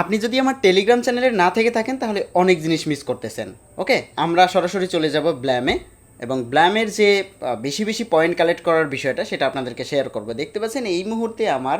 আপনি যদি আমার টেলিগ্রাম চ্যানেলে না থেকে থাকেন, তাহলে অনেক জিনিস মিস করতেছেন ওকে আমরা সরাসরি চলে যাব ব্ল্যামে এবং ব্ল্যামের যে বেশি বেশি পয়েন্ট কালেক্ট করার বিষয়টা, সেটা আপনাদেরকে শেয়ার করব। দেখতে পাচ্ছেন, এই মুহূর্তে আমার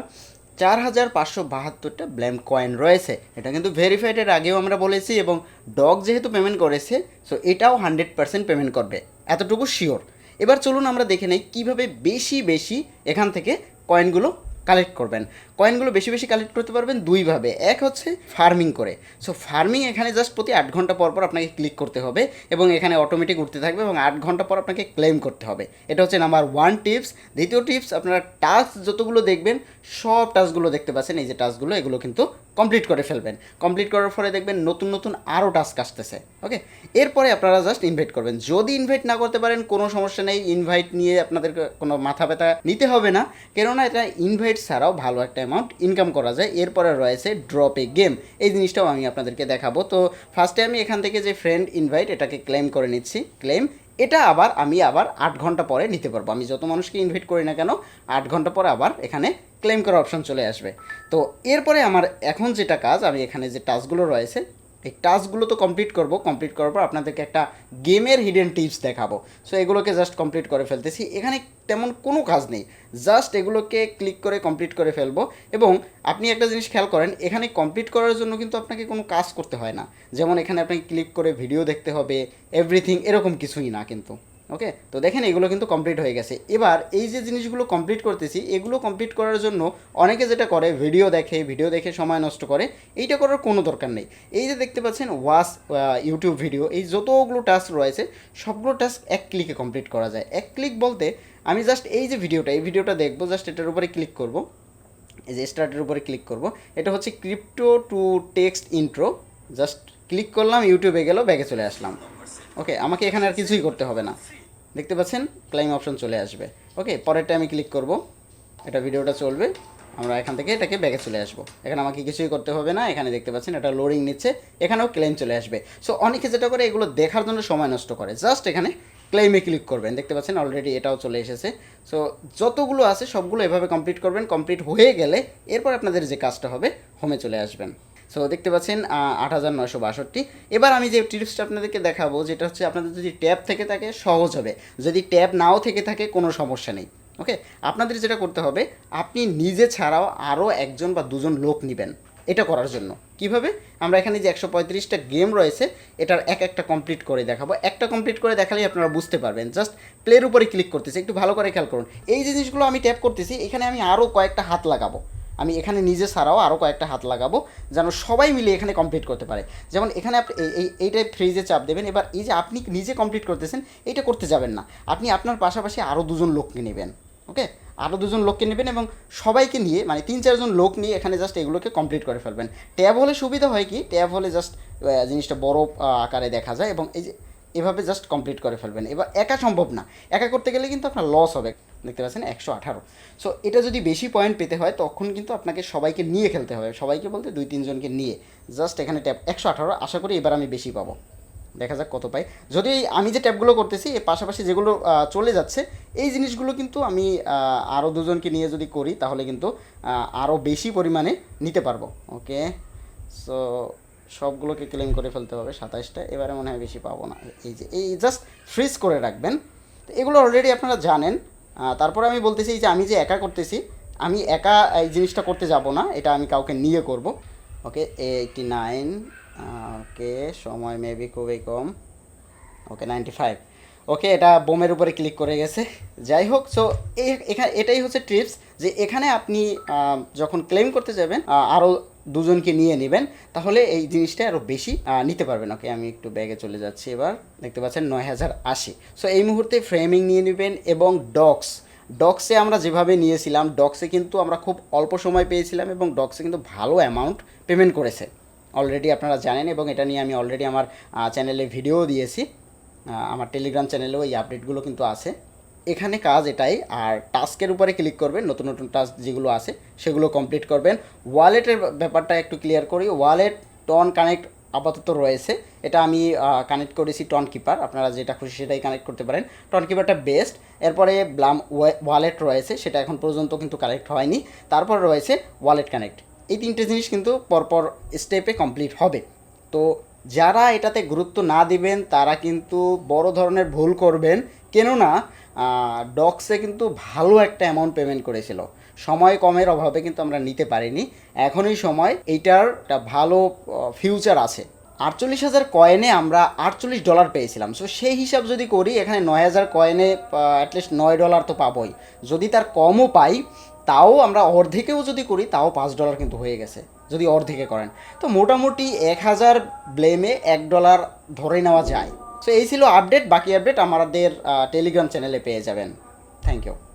চার হাজার পাঁচশো বাহাত্তরটা ব্ল্যাম কয়েন রয়েছে। এটা কিন্তু ভেরিফাইডের আগেও আমরা বলেছি, এবং ডগ যেহেতু পেমেন্ট করেছে সো এটাও হান্ড্রেড পার্সেন্ট পেমেন্ট করবে। এতটুকু শিওর এবার চলুন আমরা দেখে নেই কীভাবে বেশি বেশি এখান থেকে কয়েনগুলো কালেক্ট করবেন। কয়েনগুলো বেশি বেশি কালেক্ট করতে পারবেন দুইভাবে। এক হচ্ছে ফার্মিং করে। সো ফার্মিং এখানে জাস্ট প্রতি আট ঘণ্টা পর পর আপনাকে ক্লিক করতে হবে এবং এখানে অটোমেটিক উঠতে থাকবে এবং আট ঘণ্টা পর আপনাকে ক্লেম করতে হবে। এটা হচ্ছে নাম্বার ওয়ান টিপস দ্বিতীয় টিপস আপনারা টাস্ক যতগুলো দেখবেন, সব টাস্কগুলো দেখতে পাচ্ছেন। এই যে টাস্কগুলো এগুলো কিন্তু কমপ্লিট করে ফেলবেন। কমপ্লিট করার পরে দেখবেন নতুন নতুন আরও টাস্ক আসতেছে ওকে এরপরে আপনারা জাস্ট ইনভাইট করবেন। যদি ইনভাইট না করতে পারেন, কোনো সমস্যা নেই। ইনভাইট নিয়ে আপনাদের কোনো মাথা ব্যথা নিতে হবে না। কেননা এটা ইনভাইট ছাড়াও ভালো একটা অ্যামাউন্ট ইনকাম করা যায়। এরপরে রয়েছে ড্রপে গেম এই জিনিসটাও আমি আপনাদেরকে দেখাবো। তো ফার্স্টে আমি এখান থেকে যে ফ্রেন্ড ইনভাইট এটাকে ক্লেম করে নিচ্ছি। ক্লেম এটা আবার আমি আবার আট ঘণ্টা পরে নিতে পারব। আমি যত মানুষকে ইনভাইট করি না কেন, আট ঘণ্টা পরে আবার এখানে ক্লেম করার অপশন চলে আসবে। তো এরপরে আমার এখন যেটা কাজ, আমি এখানে যে টাস্কগুলো রয়েছে, এই টাস্কগুলো তো কমপ্লিট করব। কমপ্লিট করার পর আপনাদেরকে একটা গেমের হিডেন টিপস দেখাবো। সো এগুলোকে জাস্ট কমপ্লিট করে ফেলতেছি। এখানে তেমন কোনো কাজ নেই। জাস্ট এগুলোকে ক্লিক করে কমপ্লিট করে ফেলব। এবং আপনি একটা জিনিস খেয়াল করেন, এখানে কমপ্লিট করার জন্য কিন্তু আপনাকে কোনো কাজ করতে হয় না। যেমন এখানে আপনাকে ক্লিক করে ভিডিও দেখতে হবে এভরিথিং এরকম কিছুই না কিন্তু। ওকে তো দেখেন, এগুলো কিন্তু কমপ্লিট হয়ে গেছে। এবার এই যে জিনিসগুলো কমপ্লিট করতেছি, এগুলো কমপ্লিট করার জন্য অনেকে যেটা করে ভিডিও দেখে ভিডিও দেখে সময় নষ্ট করে, এইটা করার কোনো দরকার নেই। এই যে দেখতে পাচ্ছেন ওয়াস ইউটিউব ভিডিও এই যতগুলো টাস্ক রয়েছে, সবগুলো টাস্ক এক ক্লিকে কমপ্লিট করা যায়। এক ক্লিক বলতে, আমি জাস্ট এই যে ভিডিওটা এই ভিডিওটা দেখব জাস্ট এটার উপরে ক্লিক করব। এই যে স্টার্টের উপরে ক্লিক করব। এটা হচ্ছে crypto to text intro just click করলাম ইউটিউবে গেল ব্যাগে চলে আসলাম। ওকে আমাকে এখানে আর কিছুই করতে হবে না। দেখতে পাচ্ছেন? ক্লাইম অপশন চলে আসবে। ওকে পরেরটা আমি ক্লিক করব। এটা ভিডিওটা চলবে। আমরা এখান থেকে এটাকে ব্যাগে চলে আসব। এখানে আমাকে কিছুই করতে হবে না। এখানে দেখতে পাচ্ছেন, এটা লোডিং নিচ্ছে। এখানেও ক্লেম চলে আসবে। সো অনেকে যেটা করে, এগুলো দেখার জন্য সময় নষ্ট করে। জাস্ট এখানে ক্লেমে ক্লিক করবেন। দেখতে পাচ্ছেন অলরেডি এটাও চলে এসেছে। সো যতগুলো আছে, সবগুলো এভাবে কমপ্লিট করবেন। কমপ্লিট হয়ে গেলে, এরপর আপনাদের যে কাজটা হবে হোমে চলে আসবেন। সো দেখতে পাচ্ছেন আট হাজার নয়শো বাষট্টি। এবার আমি যে টিপসটা আপনাদেরকে দেখাবো, যেটা হচ্ছে আপনাদের যদি ট্যাব থেকে থাকে, সহজ হবে। যদি ট্যাব নাও থেকে থাকে, কোনো সমস্যা নেই। ওকে? আপনাদের যেটা করতে হবে, আপনি নিজে ছাড়াও আরও একজন বা দুজন লোক নেবেন, এটা করার জন্য। কীভাবে? আমরা এখানে যে একশো পঁয়ত্রিশটা গেম রয়েছে, এটার এক একটা কমপ্লিট করে দেখাবো। একটা কমপ্লিট করে দেখালেই আপনারা বুঝতে পারবেন। জাস্ট প্লের উপরে ক্লিক করতেছি। একটু ভালো করে খেয়াল করুন। এই জিনিসগুলো আমি ট্যাপ করতেছি, এখানে আমি আরও কয়েকটা হাত লাগাবো। আমি এখানে নিজে ছাড়াও আরও কয়েকটা হাত লাগাবো, যেন সবাই মিলে এখানে কমপ্লিট করতে পারে। যেমন এখানে আপনি এই- এই এইটাই ফ্রিজে চাপ দেবেন, এবার এই যে আপনি নিজে কমপ্লিট করতেছেন এইটা করতে যাবেন না। আপনি আপনার পাশাপাশি আরও দুজন লোককে নেবেন, ওকে? আরও দুজন লোককে নেবেন এবং সবাইকে নিয়ে মানে তিন, চারজন লোক নিয়ে এখানে জাস্ট এগুলোকে কমপ্লিট করে ফেলবেন। ট্যাব হলে সুবিধা হয় কি? ট্যাব হলে জাস্ট জিনিসটা বড় আকারে দেখা যায় এবং এই যে এভাবে জাস্ট কমপ্লিট করে ফেলবেন। এবার একা সম্ভব না। একা করতে গেলে কিন্তু আপনার লস হবে। দেখতে পাচ্ছেন, একশো আঠারো। সো এটা যদি বেশি পয়েন্ট পেতে হয়, তখন কিন্তু আপনাকে সবাইকে নিয়ে খেলতে হবে। সবাইকে বলতে দুই তিনজনকে নিয়ে। জাস্ট এখানে ট্যাপ একশো আঠারো। আশা করি এবার আমি বেশি পাবো। দেখা যাক কত পাই। যদি আমি যে ট্যাপগুলো করতেছি, এর পাশাপাশি যেগুলো চলে যাচ্ছে, এই জিনিসগুলো কিন্তু আমি আরও দুজনকে নিয়ে যদি করি, তাহলে কিন্তু আরও বেশি পরিমাণে নিতে পারব। ওকে সো সবগুলোকে ক্লেম করে ফেলতে হবে সাতাইশটা। এবারে মনে হয় বেশি পাবো না। এই যে, এই জাস্ট ফ্রিজ করে রাখবেন। তো এগুলো অলরেডি আপনারা জানেন। তারপরে আমি বলতেছি যে, আমি যে একা করতেছি, আমি একা এই জিনিসটা করতে যাব না। এটা আমি কাউকে নিয়ে করব। ওকে এইটি নাইন ওকে সময় মেবি খুবই কম। ওকে নাইনটি ফাইভ ওকে এটা বোমের উপরে ক্লিক করে গেছে। যাই হোক সো এখানে এটাই হচ্ছে ট্রিপস যে, এখানে আপনি যখন ক্লেম করতে যাবেন আরও দুজনকে নিয়ে নেবেন, তাহলে এই জিনিসটা আরও বেশি নিতে পারবেন। ওকে, আমি একটু ব্যাগে চলে যাচ্ছি এবার। দেখতে পাচ্ছেন নয় হাজার আশি। সো এই মুহূর্তে ফ্রেমিং নিয়ে নেবেন এবং ডক্স ডক্সে আমরা যেভাবে নিয়েছিলাম ডক্সে কিন্তু আমরা খুব অল্প সময় পেয়েছিলাম এবং ডক্সে কিন্তু ভালো অ্যামাউন্ট পেমেন্ট করেছে। অলরেডি আপনারা জানেন এবং এটা নিয়ে আমি অলরেডি আমার চ্যানেলে ভিডিও দিয়েছি। আমার টেলিগ্রাম চ্যানেলেও এই আপডেটগুলো কিন্তু আছে। এখানে কাজ এটাই, আর টাস্কের উপরে ক্লিক করবেন, নতুন নতুন টাস্ক যেগুলো আছে সেগুলো কমপ্লিট করবেন। ওয়ালেটের ব্যাপারটা একটু ক্লিয়ার করি, ওয়ালেট, টন কানেক্ট আপাতত রয়েছে। এটা আমি কানেক্ট করেছি টন কিপার, আপনারা যেটা খুশি সেটাই কানেক্ট করতে পারেন। টন কিপারটা বেস্ট, এরপরে ব্লাম ওয়ালেট রয়েছে, সেটা এখন পর্যন্ত কিন্তু কানেক্ট হয়নি। তারপর রয়েছে ওয়ালেট কানেক্ট। এই তিনটে জিনিস কিন্তু পরপর স্টেপে কমপ্লিট হবে। তো যারা এটাতে গুরুত্ব না দিবেন, তারা কিন্তু বড় ধরনের ভুল করবেন কেননা ডক্সে কিন্তু ভালো একটা অ্যামাউন্ট পেমেন্ট করেছিল। সময় কমের অভাবে কিন্তু আমরা নিতে পারিনি। এখনই সময়, এইটার একটা ভালো ফিউচার আছে। আটচল্লিশ হাজার কয়েনে আমরা আটচল্লিশ ডলার পেয়েছিলাম। সো সেই হিসাব যদি করি, এখানে নয় হাজার কয়েনে অ্যাটলিস্ট নয় ডলার তো পাবোই। যদি তার কমও পাই, তাও আমরা অর্ধেকেও যদি করি, তাও পাঁচ ডলার কিন্তু হয়ে গেছে, যদি অর্ধেকে করেন। তো মোটামুটি এক হাজার ব্লেমে এক ডলার ধরে নেওয়া যায়। সো এই ছিল আপডেট বাকি আপডেট আমাদের টেলিগ্রাম চ্যানেলে পেয়ে যাবেন। Thank you